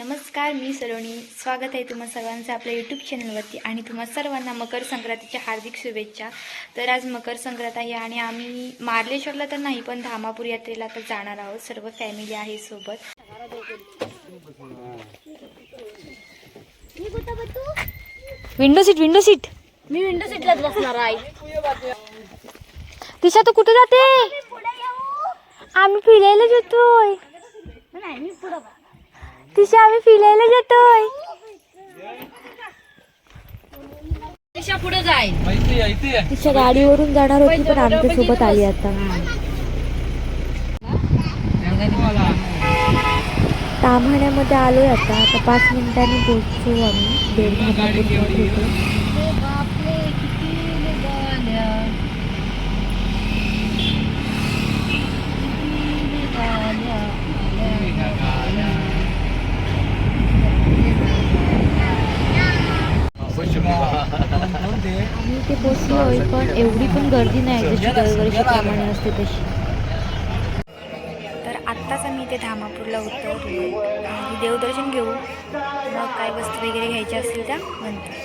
नमस्कार मी सलोनी स्वागत आहे तुम्हा सर्वांचं आपल्या यूट्यूब चॅनलवरती आणि तुम्हा सर्वांना मकर संक्रांतीच्या हार्दिक शुभेच्छा. तर आज मकर संक्रांत आहे आणि आम्ही मार्लेश्वरला तर नाही पण धामापूर यात्रेला तर जाणार आहोत. सर्व फॅमिली आहे सोबत. Window seat window seat. मी विंडो सीटलाच बसणार आहे. तिशा तू कुठे जाते? आम्ही फिरायला जातोय. तिशा आम्ही फिरायला जातोय. दिशा पुढे जाईल. तिच्या गाडीवरून जाणार होती पण आमच्यासोबत आली आता. ताम्हाण्यामध्ये आलोय आता. आता पाच मिनिटांनी पोहोचतो आम्ही. इथे पोहोचलोय पण एवढी पण गर्दी नाही जशी दरवर्षीप्रमाणे असते तशी. तर आत्ताच आम्ही इथे धामापूरला उतरलो. देवदर्शन घेऊ. मग काय वस्तू वगैरे घ्यायच्या असतील त्या नंतर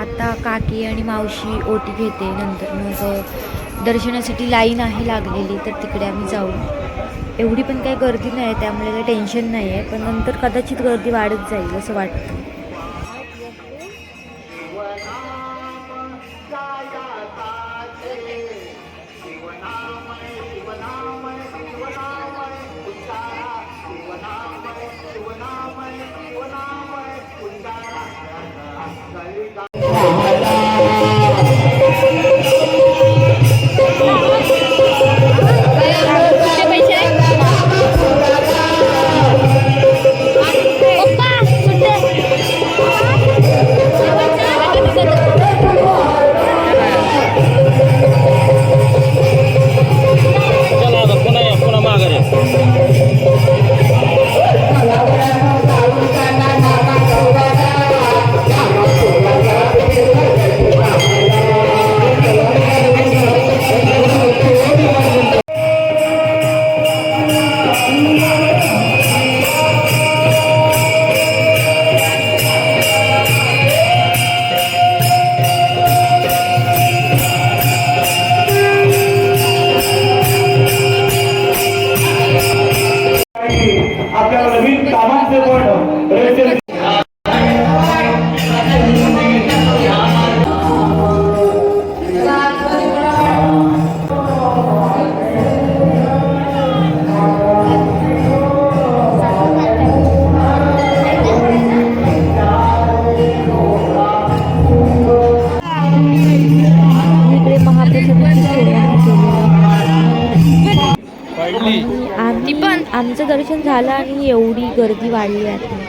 आता काकी आणि मावशी ओटी घेते नंतर. मग दर्शनासाठी लाईन आहे लागलेली तर तिकडे आम्ही जाऊ. एवढी पण काही गर्दी नाही आहे त्यामुळे काही टेन्शन नाही आहे पण नंतर कदाचित गर्दी वाढत जाईल असं वाटतं. आमचं दर्शन झालं आणि एवढी गर्दी वाढली आता.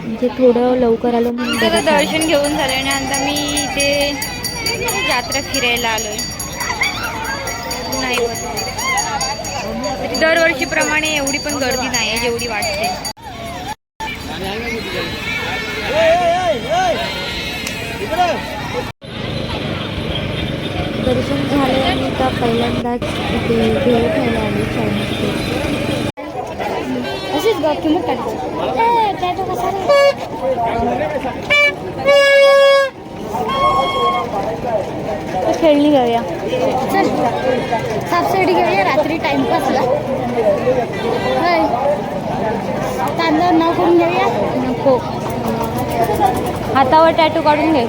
म्हणजे थोडं लवकर आलो म्हणून. दर्शन घेऊन झालं आणि आता मी इथे यात्रा फिरायला आलोय नाही. दरवर्षीप्रमाणे एवढी पण गर्दी नाही आहे जेवढी वाटते दर्शन झालं आणि आता पहिल्यांदाच इथे भेळ खायला आले चायनीज अशीच गप किंमत काढतो खेळणी घेऊया चल सापसाडी घेऊया रात्री टाइमपासला होय तांदळावर नाव करून घेऊया नको हातावर टॅटू काढून घे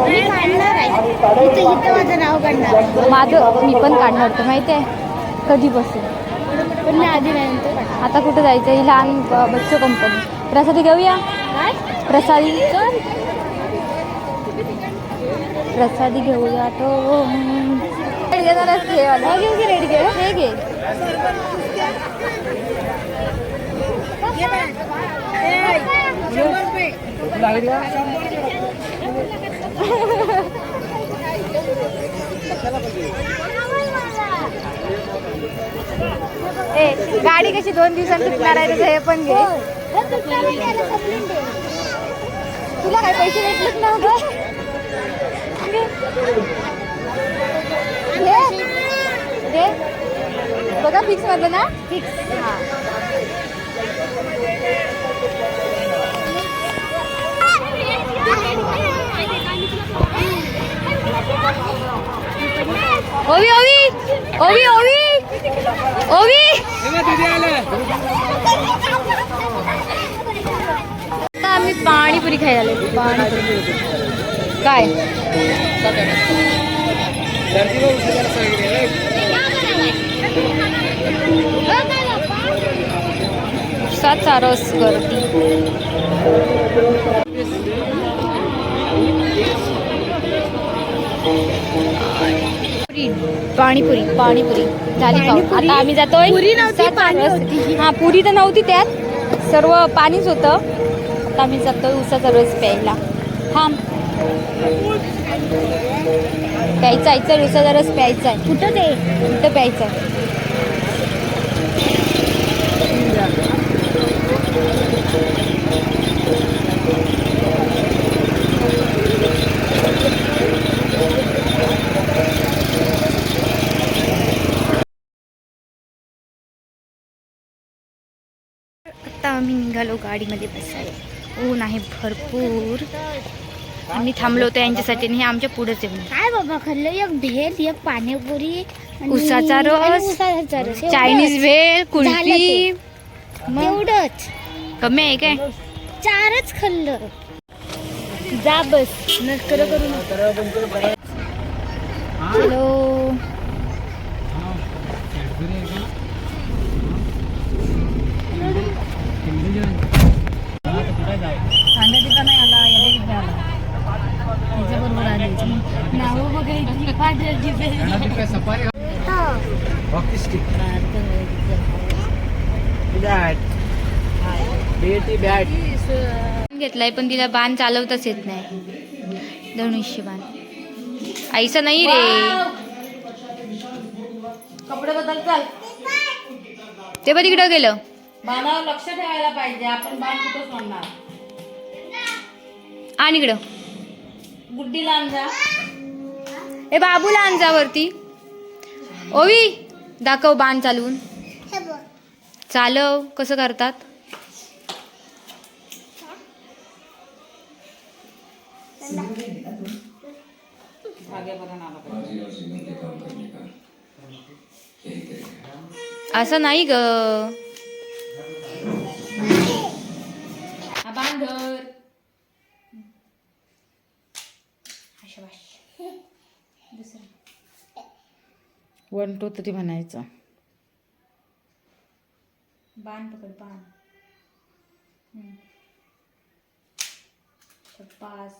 मी काढणार आहे इथं इथं माझं नाव काढणार माझं मी पण काढणार होतं माहिती आहे कधीपासून पण मी आधी नाही नंतर. आता कुठं जायचं? ही लहान ब- बच्चो कंपनी प्रसादी घेऊया? काय? प्रसादी? प्रसादी घेऊया तो. घेणारच घे वाला. घेऊ की रेडी घे. हे घे ए गाडी कशी दोन दिवसांनी फिटणार आहे तुझं हे पण घे. तुला काय पैसे भेटलेत ना ग? बघा फिक्समध्ये ना? फिक्स ओवी ओवी ओवी ओवी ओवी. आता आम्ही पाणीपुरी खायला आलो पाणीपुरी. काय? साचा रस गर्दी. पाणीपुरी पाणीपुरी. झाली. आता आम्ही जातोय पुरी नव्हती, साचा पाणी रस. होती. हा पुरी तर नव्हती त्यात. सर्व पाणीच होतं. आता आम्ही जातोय उसाचा रस प्यायला. थांब प्यायचा आहे चल उसाचा रस प्यायचा आहे. कुठं ते? कुठं प्यायचा आहे आता आम्ही निघालो गाडीमध्ये बसायला. ऊन आहे भरपूर. आम्ही थांबलो होतो यांच्यासाठी आणि हे आमच्या पुढेच येऊन काय बाबा खाल्लं? एक भेल एक पाणीपुरी उसाचा रस, रस. एवढंच. चायनीज भेळ झालं कुल्फी मग? तेवढंच कमी आहे काय? चारच खाल्लं. जा बस. नकर करू हॅलो घेतलाय पण तिला बाण चालवताच येत नाही. धनुष्य बाण. ऐसा नाही रे. कपडे बदल चाल. ते पण तिकडं गेलं. बाणावर लक्ष ठेवायला पाहिजे. आपण बाण कुठं सोडणार? आणि इकडं. गुड्डीला आणजा ए बाबूला आण जा वरती. ओवी दाखव बाण चालवून. चालव कसं करतात? असं नाही ग. वन टू थ्री म्हणायचं. बाण पकड पान पाच.